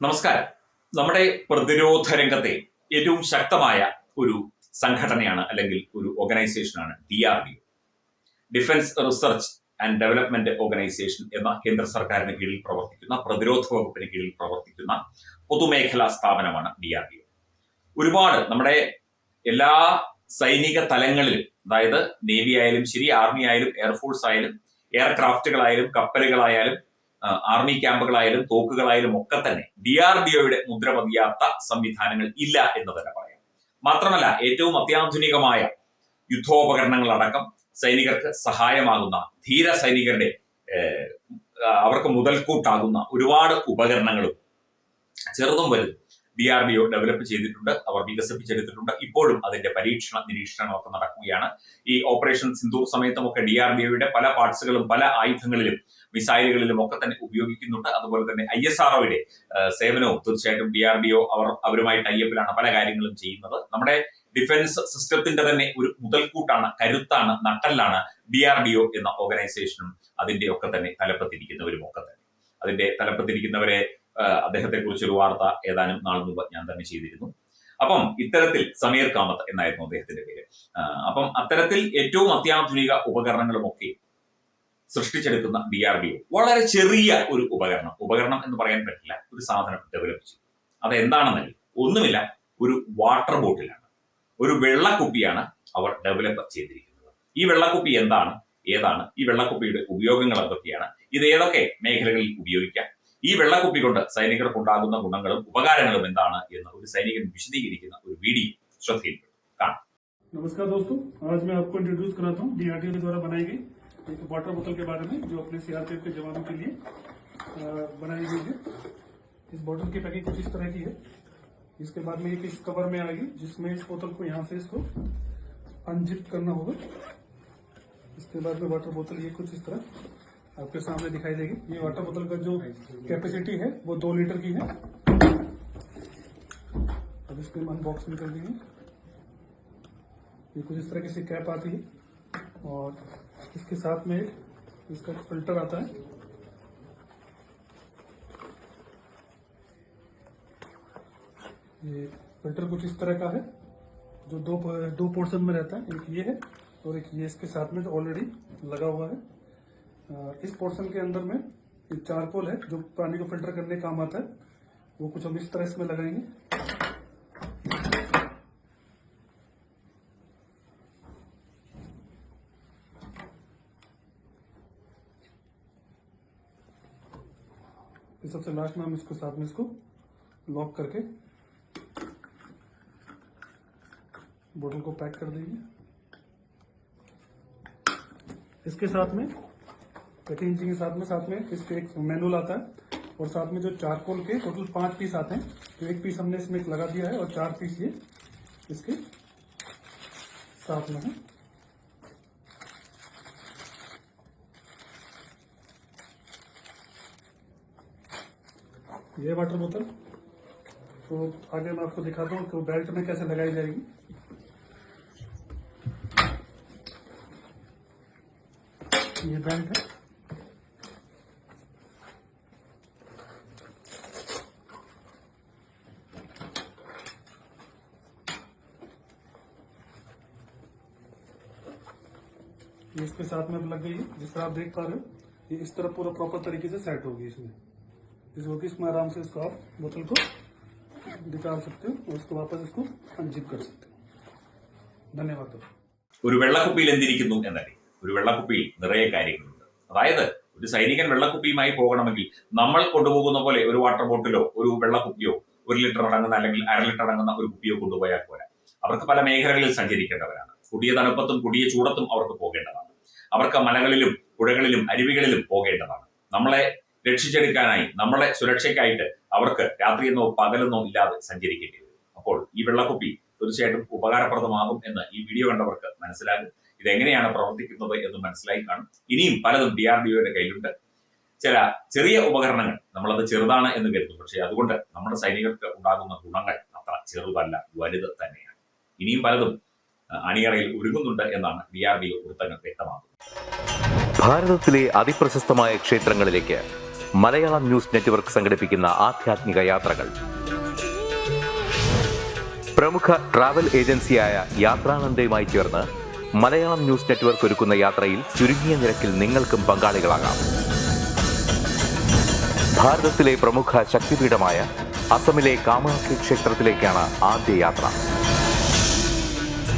നമസ്കാരം. നമ്മുടെ പ്രതിരോധ രംഗത്തെ ഏറ്റവും ശക്തമായ ഒരു സംഘടനയാണ് അല്ലെങ്കിൽ ഒരു ഓർഗനൈസേഷനാണ് D R D defence research and development organisation എന്ന കേന്ദ്ര സർക്കാരിന് കീഴിൽ പ്രവർത്തിക്കുന്ന പ്രതിരോധ വകുപ്പിന് കീഴിൽ പ്രവർത്തിക്കുന്ന പൊതുമേഖലാ സ്ഥാപനമാണ് ഡി ആർ ഡി ഒരുപാട് നമ്മുടെ എല്ലാ സൈനിക തലങ്ങളിലും അതായത് നേവി ആയാലും ശരി ആർമി ആയാലും എയർഫോഴ്സ് ആയാലും എയർക്രാഫ്റ്റുകളായാലും കപ്പലുകളായാലും ആർമി ക്യാമ്പുകളായാലും തോക്കുകളായാലും ഒക്കെ തന്നെ ഡി ആർ ഡി ഒയുടെ മുദ്ര പതിയാത്ത സംവിധാനങ്ങൾ ഇല്ല എന്ന് തന്നെ പറയാം. മാത്രമല്ല ഏറ്റവും അത്യാധുനികമായ യുദ്ധോപകരണങ്ങളടക്കം സൈനികർക്ക് സഹായമാകുന്ന ധീര സൈനികരുടെ അവർക്ക് മുതൽക്കൂട്ടാകുന്ന ഒരുപാട് ഉപകരണങ്ങളും ചെറുതും വലുതും D R D O develop ചെയ്തിട്ടുണ്ട് അവർ വികസിപ്പിച്ചെടുത്തിട്ടുണ്ട് ഇപ്പോഴും അതിന്റെ പരീക്ഷണ നിരീക്ഷണങ്ങളൊക്കെ നടക്കുകയാണ്. ഈ ഓപ്പറേഷൻ സിന്ദൂർ സമയത്തുമൊക്കെ ഡി ആർ ഡി ഒയുടെ പല പാർട്സുകളും പല ആയുധങ്ങളിലും മിസൈലുകളിലും ഒക്കെ തന്നെ ഉപയോഗിക്കുന്നുണ്ട്. അതുപോലെ തന്നെ ഐ എസ് ആർ ഒയുടെ സേവനവും തീർച്ചയായിട്ടും ഡി ആർ ഡി ഒ അവർ അവരുമായി ടൈപ്പിലാണ് പല കാര്യങ്ങളും ചെയ്യുന്നത്. നമ്മുടെ ഡിഫൻസ് സിസ്റ്റത്തിന്റെ തന്നെ ഒരു മുതൽക്കൂട്ടാണ് കരുത്താണ് നട്ടല്ലാണ് ഡി ആർ ഡി ഒ എന്ന ഓർഗനൈസേഷനും അതിന്റെ ഒക്കെ തന്നെ തലപ്പത്തിരിക്കുന്നവരും ഒക്കെ തന്നെ. അതിന്റെ തലപ്പത്തിരിക്കുന്നവരെ അദ്ദേഹത്തെ കുറിച്ച് ഒരു വാർത്ത ഏതാനും നാൾ മുമ്പ് ഞാൻ തന്നെ ചെയ്തിരുന്നു. അപ്പം ഇത്തരത്തിൽ സമീർ കാമത്ത് എന്നായിരുന്നു അദ്ദേഹത്തിന്റെ പേര്. അപ്പം അത്തരത്തിൽ ഏറ്റവും അത്യാധുനിക ഉപകരണങ്ങളും ഒക്കെ സൃഷ്ടിച്ചെടുക്കുന്ന ഡി ആർ ഡി ഒ വളരെ ചെറിയ ഒരു ഉപകരണം. ഉപകരണം എന്ന് പറയാൻ പറ്റില്ല ഒരു സാധനം ഡെവലപ്പ് ചെയ്തു അത് എന്താണെന്നല്ല ഒന്നുമില്ല ഒരു വാട്ടർ ബോട്ടിലാണ് ഒരു വെള്ളക്കുപ്പിയാണ് അവർ ഡെവലപ്പ് ചെയ്തിരിക്കുന്നത്. ഈ വെള്ളക്കുപ്പി എന്താണ്? ഏതാണ്? ഈ വെള്ളക്കുപ്പിയുടെ ഉപയോഗങ്ങൾ എന്തൊക്കെയാണ്? ഇത് ഏതൊക്കെ മേഖലകളിൽ ഉപയോഗിക്കാം? ഈ വെള്ളക്കുപ്പി കൊണ്ട് സൈനികർക്കുണ്ടാകുന്ന ഗുണങ്ങളും ഉപകാരങ്ങളും എന്താണ് എന്ന് ഒരു സൈനികൻ വിശദീകരിക്കുന്ന ഒരു വീഡിയോ ശ്രദ്ധയിൽപ്പെട്ടു കാണാം नमस्कार दोस्तों आज मैं आपको इंट्रोड्यूस कराता हूँ डीआरडीओ के द्वारा बनाई गई एक वाटर बोतल के बारे में जो अपने सीआरपीएफ के जवानों के लिए अ, बनाई गई है इस बोतल की पैकिंग कुछ इस तरह की है इसके बाद में एक इस कवर में आएगी जिसमें इस बोतल को यहाँ से इसको अनजिप करना होगा इसके बाद में वाटर बोतल ये कुछ इस तरह आपके सामने दिखाई देगी। ये वाटर बोतल का जो कैपेसिटी है, वो दो लीटर की है। अब इसको हम अनबॉक्सिंग कर देंगे। ये कुछ इस तरह की सी कैप आती है और इसके साथ में इसका फ़िल्टर आता है। ये फ़िल्टर कुछ इस तरह का है, जो दो दो पोर्शन में रहता है। एक ये है और एक ये इसके साथ में जो ऑलरेडी लगा हुआ है। इस पोर्शन के अंदर में एक चारकोल है, जो पानी को फ़िल्टर करने काम आता है। वो कुछ हम इस तरह इसमें लगाएँगे। सबसे लास्ट में हम इसको साथ में इसको लॉक करके बोतल को पैक कर देंगे। इसके साथ में पैकिंग के साथ में साथ में इसके एक मैनुअल आता है और साथ में जो चारकोल के टोटल पाँच पीस आते हैं तो एक पीस हमने इसमें लगा दिया है और चार पीस ये इसके साथ में है। ये वाटर बोतल तो आगे मैं आपको दिखाता हूँ कि बेल्ट में कैसे लगाई जाएगी। ये बेल्ट है। ये इसके साथ में अब लग गई है जिस तरह आप देख पा रहे हो ये इस तरह पूरा प्रॉपर तरीके से सेट होगी इसमें इसको कि इसमें आराम से इसको आप बोतल को निकाल सकते हो और इसको वापस इसको अनजिप कर सकते हो धन्यवाद दोस्तों ഒരു വെള്ളക്കുപ്പിയിൽ എന്തിരിക്കുന്നു എന്നല്ലേ ഒരു വെള്ളക്കുപ്പിയിൽ നിറയെ കാര്യങ്ങളുണ്ട് അതായത് ഒരു സൈനികൻ വെള്ളക്കുപ്പിയുമായി പോകണമെങ്കിൽ നമ്മൾ കൊണ്ടുപോകുന്ന പോലെ ഒരു വാട്ടർ ബോട്ടിലോ ഒരു വെള്ളക്കുപ്പിയോ ഒരു ലിറ്റർ അടങ്ങുന്ന അല്ലെങ്കിൽ അര ലിറ്റർ അടങ്ങുന്ന ഒരു കുപ്പിയോ കൊണ്ടുപോയാൽ പോരാ അവർക്ക് പല മേഖലകളിൽ സഞ്ചരിക്കേണ്ടവരാണ് കുടിയ തണുപ്പത്തും കുടിയ ചൂടത്തും അവർക്ക് പോകേണ്ടതാണ് അവർക്ക് മലകളിലും പുഴകളിലും അരുവികളിലും പോകേണ്ടതാണ്. നമ്മളെ രക്ഷിച്ചെടുക്കാനായി നമ്മളെ സുരക്ഷയ്ക്കായിട്ട് അവർക്ക് രാത്രിയെന്നോ പകലെന്നോ ഇല്ലാതെ സഞ്ചരിക്കേണ്ടി വരും. അപ്പോൾ ഈ വെള്ളക്കുപ്പി തീർച്ചയായിട്ടും ഉപകാരപ്രദമാകും എന്ന് ഈ വീഡിയോ കണ്ടവർക്ക് മനസ്സിലാകും. ഇതെങ്ങനെയാണ് പ്രവർത്തിക്കുന്നത് എന്ന് മനസ്സിലായി കാണും. ഇനിയും പലതും ഡി ആർ ഡി ഒയുടെ കയ്യിലുണ്ട്. ചില ചെറിയ ഉപകരണങ്ങൾ നമ്മളത് ചെറുതാണ് എന്ന് കരുതും. പക്ഷേ അതുകൊണ്ട് നമ്മുടെ സൈനികർക്ക് ഉണ്ടാകുന്ന ഗുണങ്ങൾ അത്ര ചെറുതല്ല വലുത് തന്നെയാണ്. ഇനിയും പലതും അണിയറയിൽ ഒരുങ്ങുന്നുണ്ട് എന്നാണ് ഡി ആർ ഡി ഒ വൃത്തങ്ങൾ വ്യക്തമാക്കുന്നത്. ഭാരതത്തിലെ അതിപ്രശസ്തമായ ക്ഷേത്രങ്ങളിലേക്ക് മലയാളം ന്യൂസ് നെറ്റ്വർക്ക് സംഘടിപ്പിക്കുന്ന ആധ്യാത്മിക യാത്രകൾ. പ്രമുഖ ട്രാവൽ ഏജൻസിയായ യാത്രാനന്ദയുമായി ചേർന്ന് മലയാളം ന്യൂസ് നെറ്റ്വർക്ക് ഒരുക്കുന്ന യാത്രയിൽ ചുരുങ്ങിയ നിരക്കിൽ നിങ്ങൾക്കും പങ്കാളികളാകാം. ഭാരതത്തിലെ പ്രമുഖ ശക്തിപീഠമായ അസമിലെ കാമാഖ്യ ക്ഷേത്രത്തിലേക്കാണ് ആദ്യ യാത്ര.